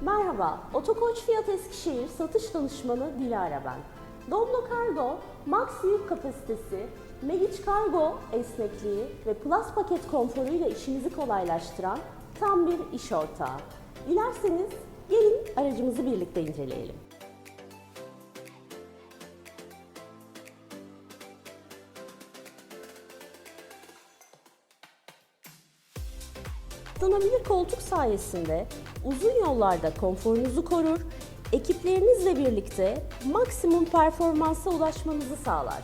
Merhaba, Otokoç Fiyat Eskişehir satış danışmanı Dilara ben. Doblo Kargo, max yük kapasitesi, Megiç Kargo esnekliği ve Plus paket konforuyla işinizi kolaylaştıran tam bir iş ortağı. Dilerseniz gelin aracımızı birlikte inceleyelim. Katlanabilir koltuk sayesinde uzun yollarda konforunuzu korur, ekiplerinizle birlikte maksimum performansa ulaşmanızı sağlar.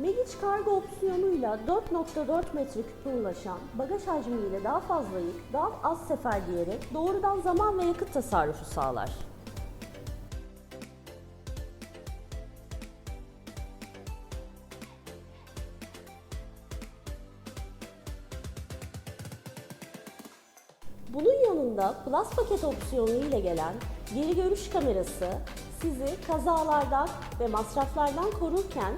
Megiç kargo opsiyonuyla 4.4 metreküpe ulaşan bagaj hacmiyle daha fazla yük, daha az sefer diyerek doğrudan zaman ve yakıt tasarrufu sağlar. Bunun yanında Plus paket opsiyonu ile gelen geri görüş kamerası sizi kazalardan ve masraflardan korurken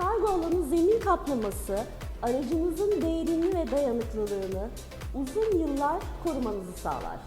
kargo alanı zemin kaplaması aracınızın değerini ve dayanıklılığını uzun yıllar korumanızı sağlar.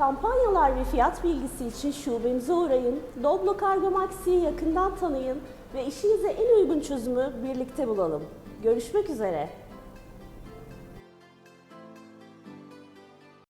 Kampanyalar ve fiyat bilgisi için şubemize uğrayın, Doblo Kargo Maxi'yi yakından tanıyın ve işinize en uygun çözümü birlikte bulalım. Görüşmek üzere.